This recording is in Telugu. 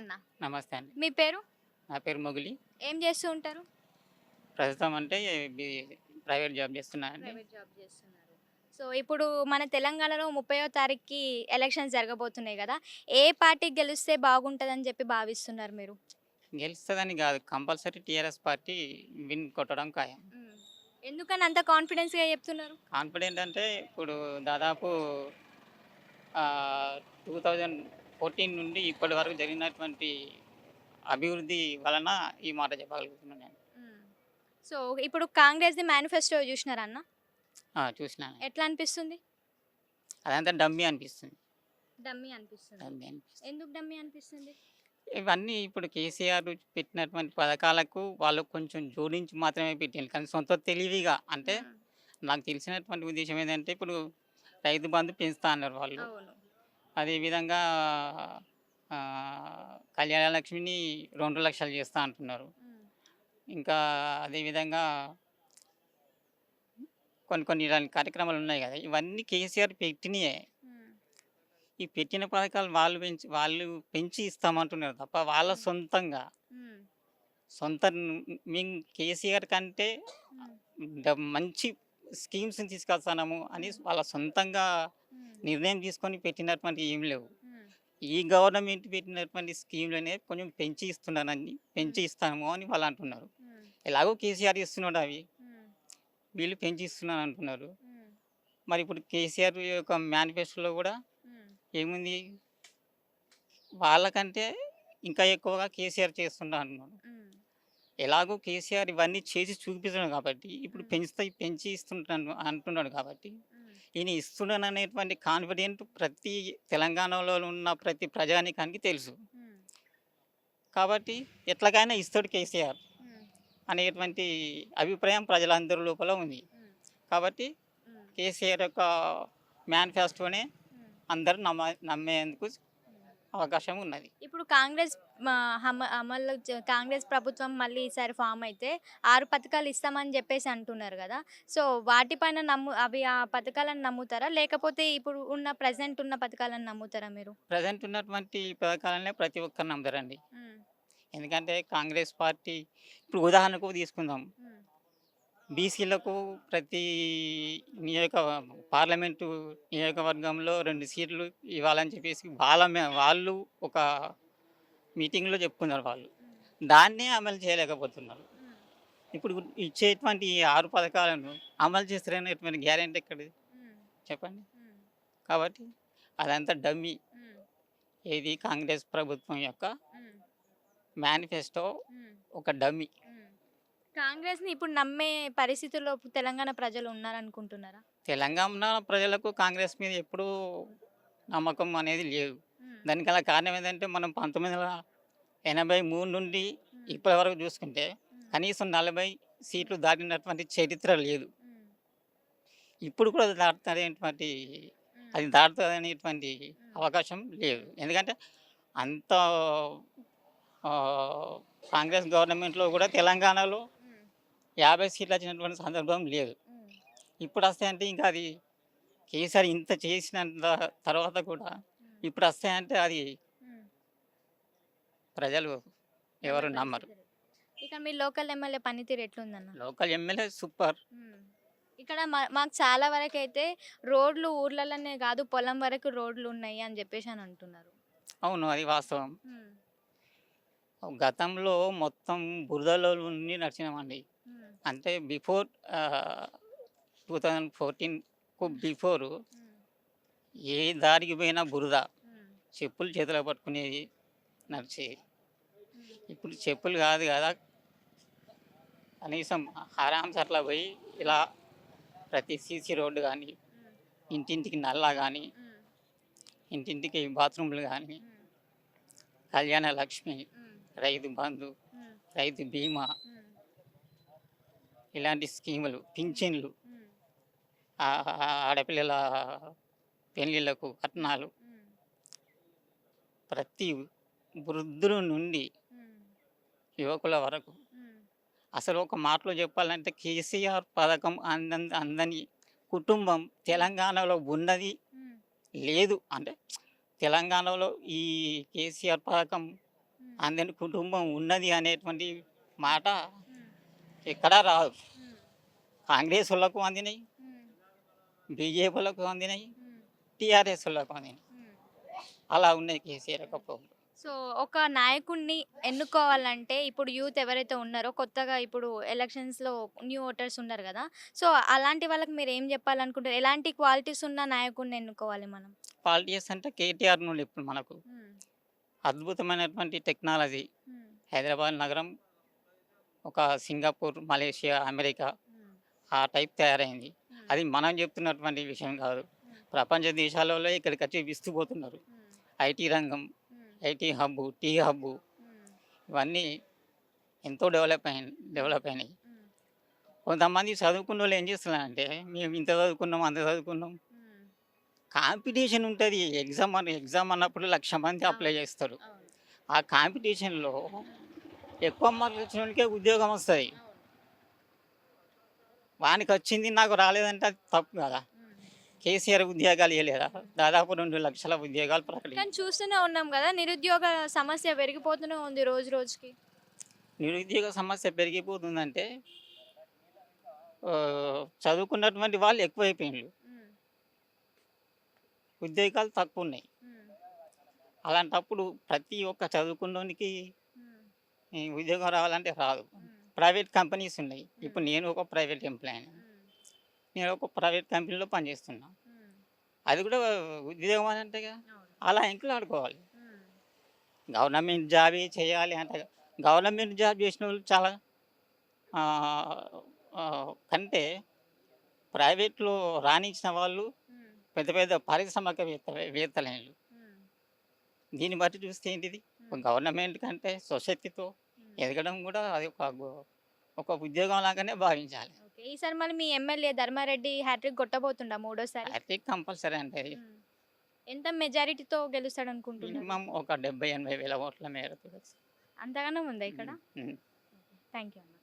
అన్న. నమస్తే అండి. మీ పేరు? నా పేరు మొగిలి. ఏం చేస్తూ ఉంటారు? ప్రస్తుతం అంటే ప్రైవేట్ జాబ్ చేస్తున్నానండి ప్రైవేట్ జాబ్ చేస్తున్నారు. సో ఇప్పుడు మన తెలంగాణలో ముప్పయో తారీఖుకి ఎలక్షన్స్ జరగబోతున్నాయి కదా ఏ పార్టీ గెలిస్తే బాగుంటుందని చెప్పి భావిస్తున్నారు మీరు? గెలుస్తుందని కాదు కంపల్సరీ టీఆర్ఎస్ పార్టీ విన్ కొట్టడం ఖాయం. ఎందుకని అంత కాన్ఫిడెన్స్గా చెప్తున్నారు? కాన్ఫిడెంట్ అంటే ఇప్పుడు దాదాపు టూ థౌజండ్ ఫోర్టీన్ నుండి ఇప్పటి వరకు జరిగినటువంటి అభివృద్ధి వలన ఈ మాట చెప్పగలుగుతున్నాను నేను. సో ఇప్పుడు కాంగ్రెస్ది మేనిఫెస్టో చూసినారా అన్న? ఆ, చూసినాను. ఎట్లా అనిపిస్తుంది? అదంతా డమ్మీ అనిపిస్తుంది. డమ్మీ అనిపిస్తుంది. డమ్మీ అనిపిస్తుంది. ఎందుకు డమ్మీ అనిపిస్తుంది? ఇవన్నీ ఇప్పుడు కేసీఆర్ పెట్టినటువంటి పథకాలకు వాళ్ళు కొంచెం జోడించి మాత్రమే పెట్టారు కానీ సొంత తెలివిగా అంటే నాకు తెలిసినటువంటి ఉద్దేశం ఏంటంటే ఇప్పుడు రైతు బంధు పెంచుతా అన్నారు వాళ్ళు. అదేవిధంగా ఆ, కళ్యాణ లక్ష్మిని రెండు లక్షలు చేస్తా అంటున్నారు. ఇంకా అదేవిధంగా కొన్ని కొన్ని ఇలాంటి కార్యక్రమాలు ఉన్నాయి కదా ఇవన్నీ కేసీఆర్ పెట్టినయే. ఈ పెట్టిన పథకాలు వాళ్ళు పెంచి వాళ్ళు పెంచి ఇస్తామంటున్నారు తప్ప వాళ్ళ సొంతంగా. సొంత మేము కేసీఆర్ కంటే మంచి స్కీమ్స్ని తీసుకొస్తాము అని వాళ్ళ సొంతంగా నిర్ణయం తీసుకొని పెట్టినటువంటి ఏం లేవు. ఈ గవర్నమెంట్ పెట్టినటువంటి స్కీమ్లనే కొంచెం పెంచి ఇస్తున్నానని పెంచి ఇస్తాము అని వాళ్ళు అంటున్నారు. ఎలాగో కేసీఆర్ ఇస్తున్నాడు అవి. వీళ్ళు పెంచి ఇస్తున్నాను అంటున్నారు. మరి ఇప్పుడు కేసీఆర్ యొక్క మేనిఫెస్టోలో కూడా ఏముంది? వాళ్ళకంటే ఇంకా ఎక్కువగా కేసీఆర్ చేస్తున్నా అంటున్నాడు. ఎలాగో కేసీఆర్ ఇవన్నీ చేసి చూపిస్తున్నాడు కాబట్టి ఇప్పుడు మ్మ్. పెంచుతా పెంచి ఇస్తుంటాను అంటున్నాడు కాబట్టి ఈయన ఇస్తున్నాను అనేటువంటి కాన్ఫిడెంట్ ప్రతి తెలంగాణలో ఉన్న ప్రతి ప్రజానికానికి తెలుసు. కాబట్టి ఎట్లాగైనా ఇస్తాడు కేసీఆర్ అనేటువంటి అభిప్రాయం ప్రజలందరి లోపల ఉంది. కాబట్టి కేసీఆర్ యొక్క మేనిఫెస్టోనే అందరూ నమ్మ నమ్మేందుకు అవకాశం ఉన్నది ఇప్పుడు కాంగ్రెస్ అమలు కాంగ్రెస్ ప్రభుత్వం మళ్ళీ ఈసారి ఫామ్ అయితే ఆరు పథకాలు ఇస్తామని చెప్పేసి అంటున్నారు కదా. సో వాటిపైన నమ్ము అవి ఆ పథకాలను నమ్ముతారా? లేకపోతే ఇప్పుడు ఉన్న ప్రజెంట్ ఉన్న పథకాలను నమ్ముతారా మీరు? ప్రజెంట్ ఉన్నటువంటి పథకాలనే ప్రతి ఒక్కరు నమ్ముతారండి. ఎందుకంటే కాంగ్రెస్ పార్టీ ఇప్పుడు ఉదాహరణకు తీసుకుందాం. బీసీలకు ప్రతి నియోజక పార్లమెంటు నియోజకవర్గంలో రెండు సీట్లు ఇవ్వాలని చెప్పేసి వాళ్ళ వాళ్ళు ఒక మీటింగ్లో చెప్పుకున్నారు వాళ్ళు. దాన్నే అమలు చేయలేకపోతున్నారు. ఇప్పుడు ఇచ్చేటువంటి ఈ ఆరు పథకాలను అమలు చేస్తారనేటువంటి గ్యారెంటీ ఎక్కడిది? చెప్పండి. కాబట్టి అదంతా డమ్మీ. ఏది కాంగ్రెస్ ప్రభుత్వం యొక్క మేనిఫెస్టో ఒక డమ్మీ. కాంగ్రెస్ని ఇప్పుడు నమ్మే పరిస్థితుల్లో తెలంగాణ ప్రజలు ఉన్నారనుకుంటున్నారా? తెలంగాణ ప్రజలకు కాంగ్రెస్ మీద ఎప్పుడూ నమ్మకం అనేది లేదు. దానికి గల కారణం ఏంటంటే మనం పంతొమ్మిది వందల ఎనభై మూడు నుండి ఇప్పటి వరకు చూసుకుంటే కనీసం నలభై సీట్లు దాటినటువంటి చరిత్ర లేదు. ఇప్పుడు కూడా దాటుతారేటువంటి అది దాటుతుంది అనేటువంటి అవకాశం లేదు. ఎందుకంటే అంత కాంగ్రెస్ గవర్నమెంట్లో కూడా తెలంగాణలో యాభై సీట్లు వచ్చినటువంటి సందర్భం లేదు. ఇప్పుడు వస్తాయంటే ఇంకా అది కేసీఆర్ ఇంత చేసిన తర్వాత కూడా ఇప్పుడు వస్తాయంటే అది ప్రజలు ఎవరు నమ్మరు. ఇక మీ లోకల్ ఎమ్మెల్యే పనితీరు ఎట్లుందన్న? Local MLA super. ఇక్కడ మా- మాకు చాలా వరకు అయితే రోడ్లు ఊర్లలోనే కాదు పొలం వరకు రోడ్లు ఉన్నాయి అని చెప్పేసి అని అంటున్నారు. అవును అది వాస్తవం. గతంలో మొత్తం బురదలో నుండి నడిచినామండి. అంటే బిఫోర్ టూ థౌజండ్ ఫోర్టీన్కు బిఫోర్ ఏ దారికి పోయినా బురద. చెప్పులు చేతిలో పట్టుకునేది నడిచేది. ఇప్పుడు చెప్పులు కాదు కదా. కనీసం ఆరామ్స్ అట్లా పోయి ఇలా ప్రతి సీసీ రోడ్డు కానీ ఇంటింటికి నల్లా కానీ ఇంటింటికి బాత్రూమ్లు కానీ కళ్యాణ లక్ష్మి రైతు బంధు రైతు బీమా ఇలాంటి స్కీములు పింఛన్లు ఆడపిల్లల పెళ్ళిళ్ళకు కట్నాలు ప్రతి వృద్ధుల నుండి యువకుల వరకు. అసలు ఒక మాటలో చెప్పాలంటే కేసీఆర్ పథకం అంద అందని కుటుంబం తెలంగాణలో ఉన్నది లేదు. అంటే తెలంగాణలో ఈ కేసీఆర్ పథకం అందరి కుటుంబం ఉన్నది అనేటువంటి మాట ఎక్కడా రాదు కాంగ్రెస్ వాళ్ళకు అందినాయి బీజేపీ వాళ్ళకు అందినాయి టీఆర్ఎస్ వాళ్ళకు అందినాయి. అలా ఉన్నాయి కేసీఆర్ ప్రోగ్రాం సో ఒక నాయకుడిని ఎన్నుకోవాలంటే ఇప్పుడు యూత్ ఎవరైతే ఉన్నారో కొత్తగా ఇప్పుడు ఎలక్షన్స్లో న్యూ ఓటర్స్ ఉన్నారు కదా సో అలాంటి వాళ్ళకి మీరు ఏం చెప్పాలనుకుంటారు? ఎలాంటి క్వాలిటీస్ ఉన్న నాయకుడిని ఎన్నుకోవాలి మనం? పాలిటిక్స్ అంటే కేటీఆర్ నుండి ఇప్పుడు మనకు అద్భుతమైనటువంటి టెక్నాలజీ హైదరాబాద్ నగరం ఒక సింగపూర్ మలేషియా అమెరికా ఆ టైప్ తయారైంది. అది మనం చెప్తున్నటువంటి విషయం కాదు. ప్రపంచ దేశాలలో ఇక్కడికి వచ్చి విస్తుపోతున్నారు ఐటీ రంగం ఐటీ హబ్బు టీ హబ్బు ఇవన్నీ ఎంతో డెవలప్ అయిన డెవలప్ అయినాయి. కొంతమంది చదువుకున్న వాళ్ళు ఏం చేస్తున్నారంటే మేము ఇంత చదువుకున్నాం అంత చదువుకున్నాం. కాంపిటీషన్ ఉంటుంది. ఎగ్జామ్ అని ఎగ్జామ్ అన్నప్పుడు లక్ష మంది అప్లై చేస్తారు. ఆ కాంపిటీషన్లో ఎక్కువ మార్కులు వచ్చిన వాళ్ళకే ఉద్యోగం వస్తుంది. వానికి వచ్చింది నాకు రాలేదంటే అది తప్పు కదా. కేసీఆర్ ఉద్యోగాలు ఇవ్వలేదా దాదాపు రెండు లక్షల ఉద్యోగాలు ప్రకటించారు. కానీ చూస్తూనే ఉన్నాం కదా నిరుద్యోగ సమస్య పెరిగిపోతూనే ఉంది రోజు రోజుకి. నిరుద్యోగ సమస్య పెరిగిపోతుందంటే ఆ, చదువుకున్నటువంటి వాళ్ళు ఎక్కువైపోయినారు ఉద్యోగాలు తక్కువ ఉన్నాయి అలాంటప్పుడు ప్రతి ఒక్క చదువుకున్నోనికి ఉద్యోగం రావాలంటే రాదు. ప్రైవేట్ కంపెనీస్ ఉన్నాయి. ఇప్పుడు నేను ఒక ప్రైవేట్ ఎంప్లాయీ నేను ఒక ప్రైవేట్ కంపెనీలో పనిచేస్తున్నా. అది కూడా ఉద్యోగం అని అంటే కదా, అలా ఎంకులు ఆడుకోవాలి. గవర్నమెంట్ జాబే చేయాలి అంటే గవర్నమెంట్ జాబ్ చేసిన వాళ్ళు చాలా కంటే ప్రైవేట్లో రాణించిన వాళ్ళు పెద్ద పెద్ద పారిశ్రామికవేత్త వేత్తలేళ్ళు దీన్ని బట్టి చూస్తే ఏంటిది? గవర్నమెంట్ కంటే సొసైటీతో ఎదగడం కూడా అది ఒక ఒక ఉద్యోగం లాగానే భావించాలి. ఓకే. ఈసారి మళ్ళీ మీ ఎమ్మెల్యే ధర్మారెడ్డి హ్యాట్రిక్ కొట్టబోతుండా మూడోసారి? అయితే కంపల్సరీ అంటే. ఎంత మెజారిటీతో గెలుస్తాడు అనుకుంటున్నారు మినిమం ఒక డెబ్బై ఎనభై వేల ఓట్ల మేరకు. అంతగానో ఉందా ఇక్కడ. Thank you